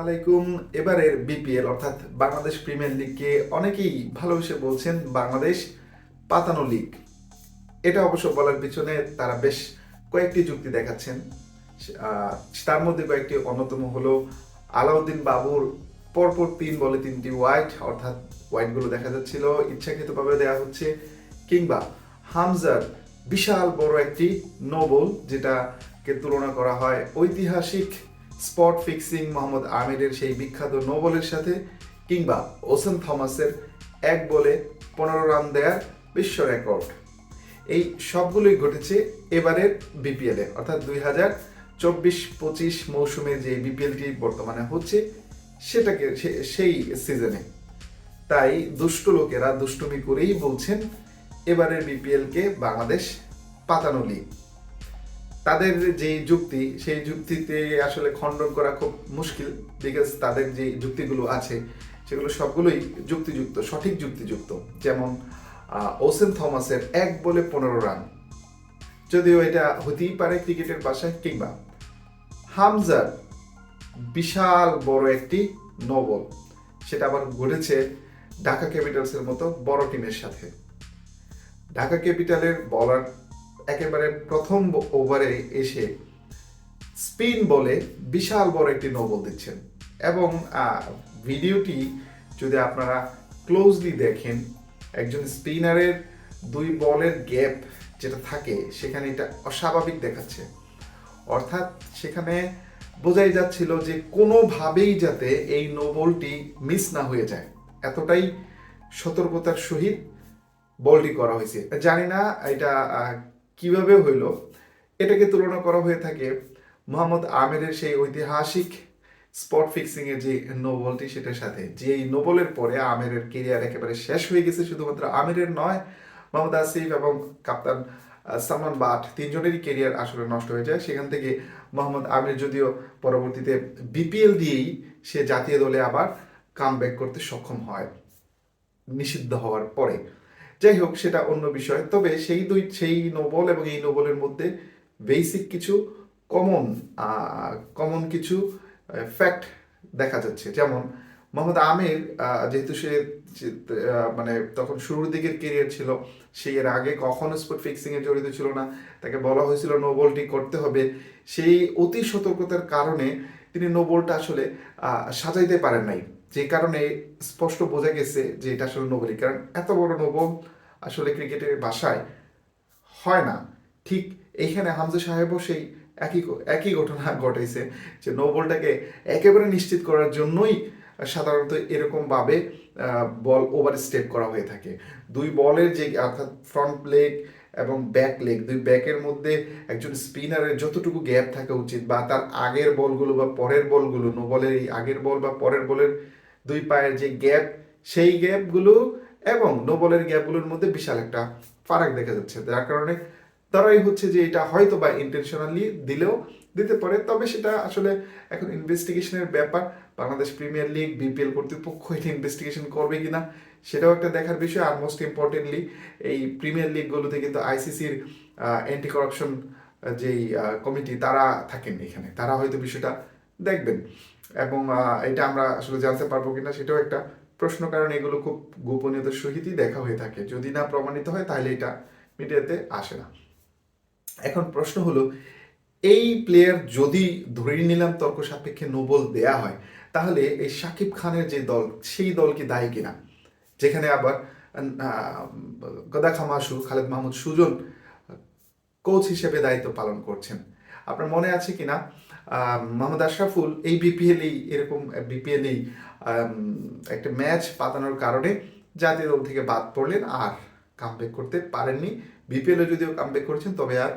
আলাইকুম। এবারের বিপিএল অর্থাৎ বাংলাদেশ প্রিমিয়ার লিগকে অনেকেই ভালোবেসে বলছেন বাংলাদেশ পাতানো লিগ এটা অবশ্য বলার পিছনে তারা বেশ কয়েকটি যুক্তি দেখাচ্ছেন। তার মধ্যে কয়েকটি অন্যতম হলো আলাউদ্দিন বাবুর পরপর তিন বলে তিনটি হোয়াইট অর্থাৎ হোয়াইটগুলো দেখা যাচ্ছিল। ইচ্ছাকৃতভাবে দেওয়া হচ্ছে। কিংবা হামজার বিশাল বড় একটি নোবল যেটাকে তুলনা করা হয় ঐতিহাসিক স্পট ফিক্সিং মোহাম্মদ আমিরের সেই বিখ্যাত নোবলের সাথে কিংবা ওসেন থমাসের এক বলে পনেরো রান দেয়ার বিশ্ব রেকর্ড। এই সবগুলোই ঘটেছে এবারের বিপিএলে, অর্থাৎ দুই হাজার চব্বিশ পঁচিশ মৌসুমে যে বিপিএলটি বর্তমানে হচ্ছে, সেটাকে সেই সিজনে তাই দুষ্ট লোকেরা দুষ্টুমি করেই বলছেন, এবারের বিপিএলকে বাংলাদেশ পাতানো লিগ তাদের যে যুক্তি, সেই যুক্তিতে আসলে খণ্ডন করা খুব মুশকিল বিকজ তাদের যে যুক্তিগুলো আছে, সেগুলো সবগুলোই যুক্তিযুক্ত, সঠিক যুক্তিযুক্ত। যেমন ওসেন থমাসের এক বলে পনেরো রান। যদিও এটা হতেই পারে ক্রিকেটের বাসায় কিংবা হামজার বিশাল বড় একটি নবল সেটা আবার ঘটেছে ঢাকা ক্যাপিটালসের মতো বড় টিমের সাথে। ঢাকা ক্যাপিটালের বলার একেবারে প্রথম ওভারে এসে স্পিন বলে বিশাল বড় একটি নবল দিচ্ছেন। এবং ভিডিওটি যদি আপনারা ক্লোজলি দেখেন, একজন স্পিনারের দুই বলের গ্যাপ যেটা থাকে, সেখানে এটা অস্বাভাবিক দেখাচ্ছে। অর্থাৎ সেখানে বোঝাই যাচ্ছিল যে কোনোভাবেই যাতে এই নোবলটি মিস না হয়ে যায়। এতটাই সতর্কতার সহিত বলটি করা হয়েছে। জানি না, এটা কীভাবে হইল? এটাকে তুলনা করা হয়ে থাকে মোহাম্মদ আমিরের সেই ঐতিহাসিক স্পট ফিক্সিং এর যে নোবলটি সেটার সাথে। যে এই নোবলের পরে আমিরের কেরিয়ার একেবারে শেষ হয়ে গেছে, শুধুমাত্র আমিরের নয়, মোহাম্মদ আসিফ এবং কাপ্তান সালমান বাট তিনজনেরই কেরিয়ার আসলে নষ্ট হয়ে যায়। সেখান থেকে মোহাম্মদ আমির যদিও পরবর্তীতে বিপিএল দিয়েই সে জাতীয় দলে আবার কাম করতে সক্ষম হয়, নিষিদ্ধ হওয়ার পরে। যাই হোক, সেটা অন্য বিষয়। তবে সেই দুই, সেই নোবল এবং এই নোবলের মধ্যে বেসিক কিছু কমন কমন কিছু ফ্যাক্ট দেখা যাচ্ছে। যেমন মোহাম্মদ আমির যেহেতু সে মানে তখন শুরুর দিকের কেরিয়ার ছিল সেই এর আগে কখনো স্পট ফিক্সিং এ জড়িত ছিল না। তাকে বলা হয়েছিল নোবলটি করতে হবে। সেই অতি সতর্কতার কারণে তিনি নোবলটা আসলে সাজাইতে পারেন নাই। যে কারণে স্পষ্ট বোঝা গেছে যে এটা আসলে নোবলই কারণ এত বড় নোবল আসলে ক্রিকেটের বাসায় হয় না। ঠিক এইখানে হামজা সাহেবও সেই একই একই ঘটনা ঘটাইছে যে নো বলটাকে একেবারে নিশ্চিত করার জন্যই সাধারণত এরকমভাবে বল ওভার স্টেপ করা হয়ে থাকে। দুই বলের যে, অর্থাৎ ফ্রন্ট লেগ এবং ব্যাক লেগ দুই ব্যাকের মধ্যে একজন স্পিনারের যতটুকু গ্যাপ থাকা উচিত বা তার আগের বলগুলো বা পরের বলগুলো নো বলের এই আগের বল বা পরের বলের দুই পায়ের যে গ্যাপ, সেই গ্যাপগুলো এবং নো বলের গ্যাপগুলোর মধ্যে বিশাল একটা ফারাক দেখা যাচ্ছে। যার কারণে তারাই হচ্ছে যে এটা হয়তো বা ইন্টেনশনালি দিলেও দিতে পারে, তবে সেটা আসলে এখন ইনভেস্টিগেশনের ব্যাপার। বাংলাদেশ প্রিমিয়ার লিগ বিপিএল কর্তৃপক্ষ এটা ইনভেস্টিগেশন করবে কিনা, সেটাও একটা দেখার বিষয়। আর মোস্ট ইম্পর্টেন্টলি এই প্রিমিয়ার লিগগুলোতে কিন্তু আইসিসির অ্যান্টি করাপশন যেই কমিটি তারা থাকেন এখানে। তারা হয়তো বিষয়টা দেখবেন। এবং এটা আমরা আসলে জানতে পারব কিনা সেটাও একটা প্রশ্ন, কারণ এগুলো খুব গোপনীয়তার সহিতই দেখা হয়ে থাকে। যদি না প্রমাণিত হয়, তাহলে এটা মিডিয়াতে আসে না। এখন প্রশ্ন হলো, এই প্লেয়ার যদি ধরে নিলাম তর্ক সাপেক্ষে নোবল দেয়া হয়, তাহলে এই শাকিব খানের যে দল, সেই দল কি দায়ী কিনা? যেখানে আবার গদা খামাসু, খালেদ মাহমুদ সুজন কোচ হিসেবে দায়িত্ব পালন করছেন। আপনার মনে আছে কিনা? মোহাম্মদ আশরাফুল এই বিপিএলেই এরকম বিপিএলেই একটা ম্যাচ পাতানোর কারণে জাতীয় দল থেকে বাদ পড়লেন আর কামব্যাক করতে পারেননি। বিপিএলে যদিও কামব্যাক করেছেন, তবে আর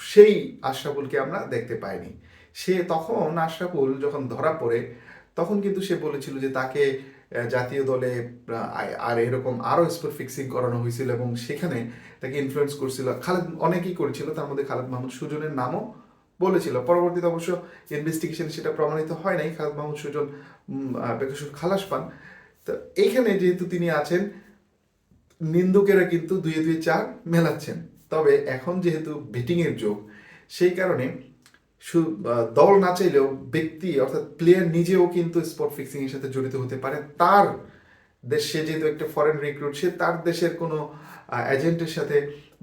সেই আশরাফুলকে আমরা দেখতে পাইনি। সে তখন আশরাফুল যখন ধরা পড়ে, তখন কিন্তু সে বলেছিল যে তাকে জাতীয় দলে আর এরকম আরও স্পোর্ট ফিক্সিং করানো হয়েছিল এবং সেখানে তাকে ইনফ্লুয়েন্স করছিল। খালেদ অনেকেই করেছিল, তার মধ্যে খালেদ মাহমুদ সুজনের নামও বলেছিল। পরবর্তীতে অবশ্য ইনভেস্টিগেশন সেটা প্রমাণিত হয় নাই। খালেদ মাহমুদ সুজন বেকসুর খালাস পান। তো এইখানে যেহেতু তিনি আছেন, নিন্দুকেরা কিন্তু দুয়ে দুয়ে চার মেলাচ্ছেন। তবে এখন যেহেতু বেটিংয়ের যোগ, সেই কারণে দল না চাইলেও ব্যক্তি, অর্থাৎ প্লেয়ার নিজেও কিন্তু স্পট ফিক্সিংয়ের সাথে জড়িত হতে পারে। তার দেশ, সে যেহেতু একটা ফরেন রিক্রুট সে তার দেশের কোনো এজেন্টের সাথে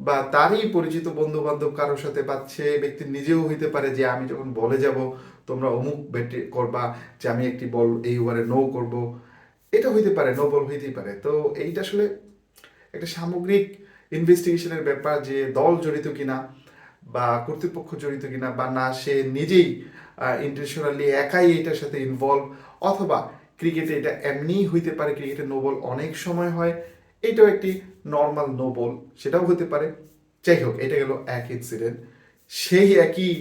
বা তারই পরিচিত বন্ধু বান্ধব কারোর সাথে সে ব্যক্তি নিজেও হইতে পারে যে আমি যখন বলে যাব, তোমরা অমুক বেটে করবা যে আমি একটি বল এই ওভারে নো করব। এটা হইতে পারে নো বল হইতেই পারে। তো এইটা আসলে একটা সামগ্রিক ইনভেস্টিগেশনের ব্যাপার যে দল জড়িত কিনা বা কর্তৃপক্ষ জড়িত কিনা বা না, সে নিজেই ইন্টেনশনালি একাই এটার সাথে ইনভলভ অথবা ক্রিকেটে এটা এমনিই হইতে পারে, ক্রিকেটে নোবল অনেক সময় হয়। এটাও একটি নর্মাল নোবল সেটাও হতে পারে। যাই হোক, এটা গেল এক ইনসিডেন্ট সেই একই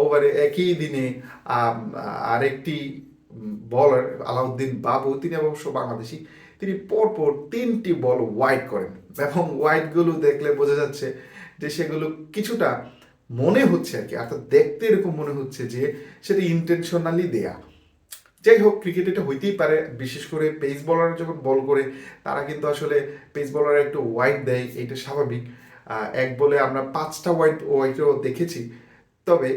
ওভারে একই দিনে আরেকটি বলার আলাউদ্দিন বাবু, তিনি অবশ্য বাংলাদেশি, তিনি পরপর তিনটি বল ওয়াইড করেন। এবং ওয়াইডগুলো দেখলে বোঝা যাচ্ছে যে সেগুলো কিছুটা মনে হচ্ছে আর কি, অর্থাৎ দেখতে এরকম মনে হচ্ছে যে সেটা ইন্টেনশনালি দেয়া। যাই হোক ক্রিকেট এটা হইতেই পারে, বিশেষ করে পেস বলার যখন বল করে, তারা কিন্তু আসলে পেস বলার একটু ওয়াইড দেয় এটা স্বাভাবিক। এক বলে আমরা পাঁচটা ওয়াইড ওয়াইডও দেখেছি। তবে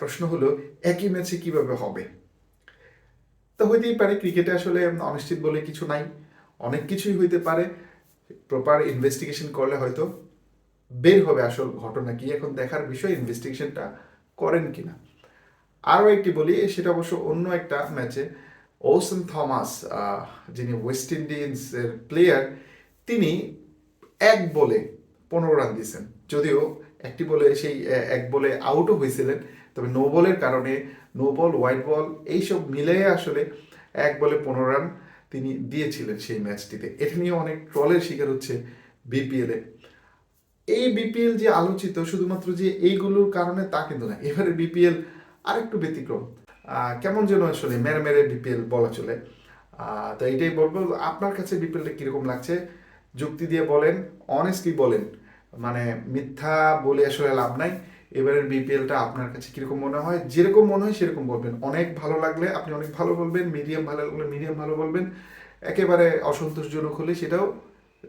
প্রশ্ন হলো, একই ম্যাচে কীভাবে হবে? তো হইতেই পারে ক্রিকেটে আসলে অনিশ্চিত বলে কিছু নাই। অনেক কিছুই হইতে পারে। প্রপার ইনভেস্টিগেশন করলে হয়তো বের হবে আসল ঘটনা কি, এখন দেখার বিষয় ইনভেস্টিগেশনটা করেন কিনা। আরও একটি বলি, সেটা অবশ্য অন্য একটা ম্যাচে। ওসেন থমাস যিনি ওয়েস্ট ইন্ডিজের প্লেয়ার তিনি এক বলে পনেরো রান দিয়েছেন। যদিও একটি বলে সেই এক বলে আউটও হয়েছিলেন, তবে নো বলের কারণে নো বল হোয়াইট বল এইসব মিলে আসলে এক বলে পনেরো রান তিনি দিয়েছিলেন সেই ম্যাচটিতে। এটা নিয়ে অনেক ট্রলের শিকার হচ্ছে বিপিএলে এই বিপিএল যে আলোচিত, শুধুমাত্র যে এইগুলোর কারণে তা কিন্তু না। এবারে বিপিএল আরেকটু ব্যতিক্রম। কেমন যেন আসলে মেরে মেরে বিপিএল বলা চলে তো এটাই বলব, আপনার কাছে বিপিএলটা কীরকম লাগছে? যুক্তি দিয়ে বলেন অনেস্টলি বলেন। মানে মিথ্যা বলে আসলে লাভ নাই। এবারের বিপিএলটা আপনার কাছে কীরকম মনে হয়? যেরকম মনে হয় সেরকম বলবেন। অনেক ভালো লাগলে আপনি অনেক ভালো বলবেন মিডিয়াম ভালো লাগলে মিডিয়াম ভালো বলবেন। একেবারে অসন্তোষজনক হলে সেটাও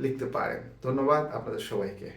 লিখতে পারেন। ধন্যবাদ আপনাদের সবাইকে।